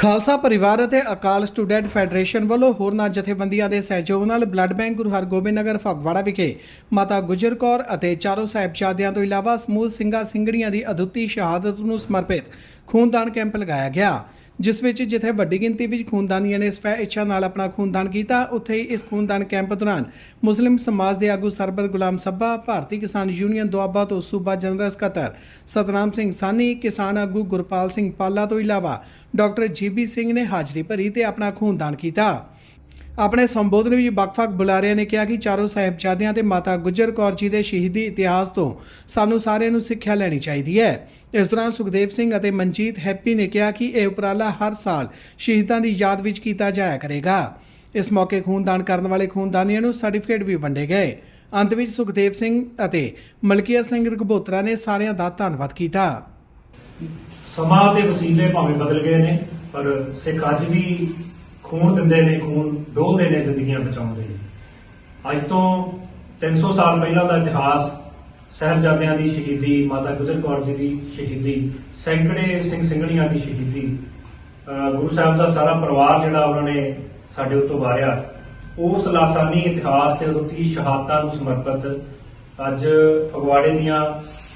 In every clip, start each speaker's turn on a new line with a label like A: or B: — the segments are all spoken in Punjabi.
A: ਖਾਲਸਾ ਪਰਿਵਾਰ ਅਤੇ ਅਕਾਲ ਸਟੂਡੈਂਟ ਫੈਡਰੇਸ਼ਨ ਵੱਲੋਂ ਹੋਰਨਾਂ ਜਥੇਬੰਦੀਆਂ ਦੇ ਸਹਿਯੋਗ ਨਾਲ ਬਲੱਡ ਬੈਂਕ ਗੁਰੂ ਹਰਗੋਬਿੰਦ ਨਗਰ ਫਗਵਾੜਾ ਵਿਖੇ ਮਾਤਾ ਗੁਜਰ ਕੌਰ ਅਤੇ ਚਾਰੋਂ ਸਾਹਿਬਜ਼ਾਦਿਆਂ ਤੋਂ ਇਲਾਵਾ ਸਮੂਹ ਸਿੰਘਾਂ ਸਿੰਘੜੀਆਂ ਦੀ ਅਦੁੱਤੀ ਸ਼ਹਾਦਤ ਨੂੰ ਸਮਰਪਿਤ ਖੂਨਦਾਨ ਕੈਂਪ ਲਗਾਇਆ ਗਿਆ, ਜਿਸ ਵਿੱਚ ਜਿੱਥੇ ਵੱਡੀ ਗਿਣਤੀ ਵਿੱਚ ਖੂਨਦਾਨੀਆਂ ਨੇ ਸਵੈ ਇੱਛਾ ਨਾਲ ਆਪਣਾ ਖੂਨਦਾਨ ਕੀਤਾ, ਉੱਥੇ ਹੀ ਇਸ ਖੂਨਦਾਨ ਕੈਂਪ ਦੌਰਾਨ ਮੁਸਲਿਮ ਸਮਾਜ ਦੇ ਆਗੂ ਸਰਬਰ ਗੁਲਾਮ ਸੱਭਾ, ਭਾਰਤੀ ਕਿਸਾਨ ਯੂਨੀਅਨ ਦੁਆਬਾ ਤੋਂ ਸੂਬਾ ਜਨਰਲ ਸਕੱਤਰ ਸਤਨਾਮ ਸਿੰਘ ਸਾਨੀ ਕਿਸਾਨ ਆਗੂ ਗੁਰਪਾਲ ਸਿੰਘ ਪਾਲਾ ਤੋਂ ਇਲਾਵਾ ਡਾਕਟਰ ਜੀ ਜੀਬੀ ਸਿੰਘ ਨੇ ਹਾਜ਼ਰੀ ਭਰੀ ਤੇ ਆਪਣਾ ਖੂਨਦਾਨ ਕੀਤਾ। ਆਪਣੇ ਸੰਬੋਧਨ ਵਿੱਚ ਵੱਖ-ਵੱਖ ਬੁਲਾਰਿਆਂ ਨੇ ਕਿਹਾ ਕਿ ਚਾਰੋਂ ਸਾਹਿਬਜ਼ਾਦਿਆਂ ਤੇ ਮਾਤਾ ਗੁਜਰ ਕੌਰ ਜੀ ਦੇ ਸ਼ਹੀਦੀ ਇਤਿਹਾਸ ਤੋਂ ਸਾਨੂੰ ਸਾਰਿਆਂ ਨੂੰ ਸਿੱਖਿਆ ਲੈਣੀ ਚਾਹੀਦੀ ਹੈ। ਇਸ ਦੌਰਾਨ ਸੁਖਦੇਵ ਸਿੰਘ ਅਤੇ ਮਨਜੀਤ ਹੈਪੀ ਨੇ ਕਿਹਾ ਕਿ ਇਹ ਉਪਰਾਲਾ ਹਰ ਸਾਲ ਸ਼ਹੀਦਾਂ ਦੀ ਯਾਦ ਵਿੱਚ ਕੀਤਾ ਜਾਇਆ ਕਰੇਗਾ। ਇਸ ਮੌਕੇ ਖੂਨਦਾਨ ਕਰਨ ਵਾਲੇ ਖੂਨਦਾਨੀਆਂ ਨੂੰ ਸਰਟੀਫਿਕੇਟ ਵੀ ਵੰਡੇ ਗਏ। ਅੰਤ ਵਿੱਚ ਸੁਖਦੇਵ ਸਿੰਘ ਅਤੇ ਮਲਕੀਆ ਸਿੰਘ ਰਘਬੋਤਰਾ ਨੇ ਸਾਰਿਆਂ ਦਾ ਧੰਨਵਾਦ ਕੀਤਾ।
B: ਸਮਾਂ ਤੇ ਵਸੀਲੇ ਭਾਵੇਂ ਬਦਲ ਗਏ ਨੇ। ਪਰ ਸਿੱਖ ਅੱਜ ਵੀ ਖੂਨ ਦਿੰਦੇ ਨੇ, ਖੂਨ ਡੋਲਦੇ ਨੇ ਜ਼ਿੰਦਗੀਆਂ ਬਚਾਉਂਦੇ ਨੇ ਅੱਜ ਤੋਂ 300 ਸਾਲ ਪਹਿਲਾਂ ਦਾ ਇਤਿਹਾਸ ਸਾਹਿਬਜ਼ਾਦਿਆਂ ਦੀ ਸ਼ਹੀਦੀ, ਮਾਤਾ ਗੁਜਰ ਕੌਰ ਜੀ ਦੀ ਸ਼ਹੀਦੀ, ਸੈਂਕੜੇ ਸਿੰਘ ਸਿੰਘਣੀਆਂ ਦੀ ਸ਼ਹੀਦੀ ਗੁਰੂ ਸਾਹਿਬ ਦਾ ਸਾਰਾ ਪਰਿਵਾਰ ਜਿਹੜਾ ਉਹਨਾਂ ਨੇ ਸਾਡੇ ਉੱਤੋਂ ਵਾਰਿਆ, ਉਸ ਲਾਸਾਨੀ ਇਤਿਹਾਸ ਤੇ ਉਹਦੀ ਸ਼ਹਾਦਤਾਂ ਨੂੰ ਸਮਰਪਿਤ ਅੱਜ ਫਗਵਾੜੇ ਦੀਆਂ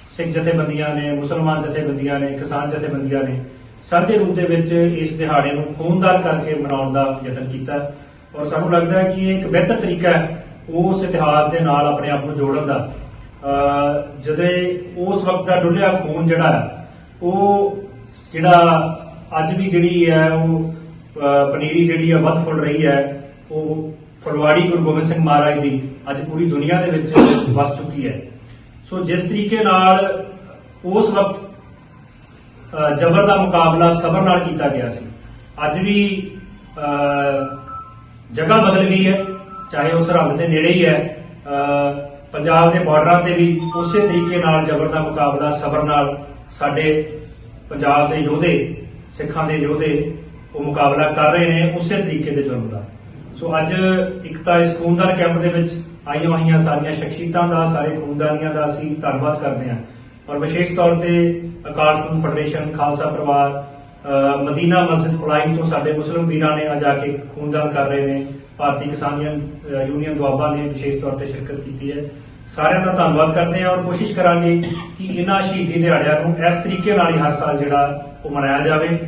B: ਸਿੱਖ ਜਥੇਬੰਦੀਆਂ ਨੇ, ਮੁਸਲਮਾਨ ਜਥੇਬੰਦੀਆਂ ਨੇ, ਕਿਸਾਨ ਜਥੇਬੰਦੀਆਂ ਨੇ ਸਾਂਝੇ ਰੂਪ ਦੇ ਵਿੱਚ ਇਸ ਦਿਹਾੜੇ ਨੂੰ ਖੂਨਦਾਰ ਕਰਕੇ ਮਨਾਉਣ ਦਾ ਯਤਨ ਕੀਤਾ ਔਰ ਸਾਨੂੰ ਲੱਗਦਾ ਹੈ ਕਿ ਇਹ ਇੱਕ ਬਿਹਤਰ ਤਰੀਕਾ ਹੈ ਉਸ ਇਤਿਹਾਸ ਦੇ ਨਾਲ ਆਪਣੇ ਆਪ ਨੂੰ ਜੋੜਨ ਦਾ। ਜਦੋਂ ਉਸ ਵਕਤ ਦਾ ਡੁੱਲਿਆ ਖੂਨ ਜਿਹੜਾ ਹੈ, ਉਹ ਜਿਹੜਾ ਅੱਜ ਵੀ ਜਿਹੜੀ ਹੈ, ਉਹ ਪਨੀਰੀ ਜਿਹੜੀ ਹੈ, ਵੱਧ ਫੁੱਲ ਰਹੀ ਹੈ, ਉਹ ਫਲਵਾੜੀ ਗੁਰੂ ਗੋਬਿੰਦ ਸਿੰਘ ਮਹਾਰਾਜ ਦੀ ਅੱਜ ਪੂਰੀ ਦੁਨੀਆ ਦੇ ਵਿੱਚ ਵਸ ਚੁੱਕੀ ਹੈ। ਸੋ ਜਿਸ ਤਰੀਕੇ ਨਾਲ ਉਸ ਵਕਤ ਜ਼ਬਰ ਦਾ ਮੁਕਾਬਲਾ ਸਬਰ ਨਾਲ ਕੀਤਾ ਗਿਆ ਸੀ। ਅੱਜ ਵੀ ਜਗ੍ਹਾ ਬਦਲ ਗਈ ਹੈ, ਚਾਹੇ ਉਹ ਸਰਹੱਦ ਦੇ ਨੇੜੇ ਹੀ ਹੈ। ਪੰਜਾਬ ਦੇ ਬਾਰਡਰਾਂ ਤੇ ਵੀ ਉਸੇ ਤਰੀਕੇ ਨਾਲ ਜ਼ਬਰ ਦਾ ਮੁਕਾਬਲਾ ਸਬਰ ਨਾਲ ਸਾਡੇ ਪੰਜਾਬ ਦੇ ਯੋਧੇ, ਸਿੱਖਾਂ ਦੇ ਯੋਧੇ ਉਹ ਮੁਕਾਬਲਾ ਕਰ ਰਹੇ ਨੇ ਉਸੇ ਤਰੀਕੇ ਦੇ ਜ਼ੁਲਮ ਦਾ। ਸੋ ਅੱਜ ਇੱਕ ਤਾਂ ਇਸ ਖੂਨਦਾਨ ਕੈਂਪ ਦੇ ਵਿੱਚ ਆਈਆਂ ਹੋਈਆਂ ਸਾਰੀਆਂ ਸ਼ਖਸੀਅਤਾਂ ਦਾ, ਸਾਰੇ ਖੂਨਦਾਨੀਆਂ ਦਾ ਅਸੀਂ ਧੰਨਵਾਦ ਕਰਦੇ ਹਾਂ। ਔਰ ਵਿਸ਼ੇਸ਼ ਤੌਰ ਤੇ ਅਕਾਲ ਫੂਡ ਫੈਡਰੇਸ਼ਨ, ਖਾਲਸਾ ਪਰਿਵਾਰ ਮਦੀਨਾ ਮਸਜਿਦ ਫਲਾਈਨ ਤੋਂ ਸਾਡੇ ਮੁਸਲਿਮ ਵੀਰਾਂ ਨੇ ਅੱਜ ਆ ਕੇ ਖੂਨਦਾਨ ਕਰ ਰਹੇ ਨੇ। ਭਾਰਤੀ ਕਿਸਾਨ ਯੂਨੀਅਨ ਦੁਆਬਾ ਨੇ ਵਿਸ਼ੇਸ਼ ਤੌਰ ਤੇ ਸ਼ਿਰਕਤ ਕੀਤੀ ਹੈ। ਸਾਰਿਆਂ ਦਾ ਧੰਨਵਾਦ ਕਰਦੇ ਹਾਂ ਔਰ ਕੋਸ਼ਿਸ਼ ਕਰਾਂਗੇ ਕਿ ਇਹਨਾਂ ਸ਼ਹੀਦੀ ਦਿਹਾੜਿਆਂ ਨੂੰ ਇਸ ਤਰੀਕੇ ਨਾਲ ਹੀ ਹਰ ਸਾਲ ਜਿਹੜਾ ਉਹ ਮਨਾਇਆ ਜਾਵੇ।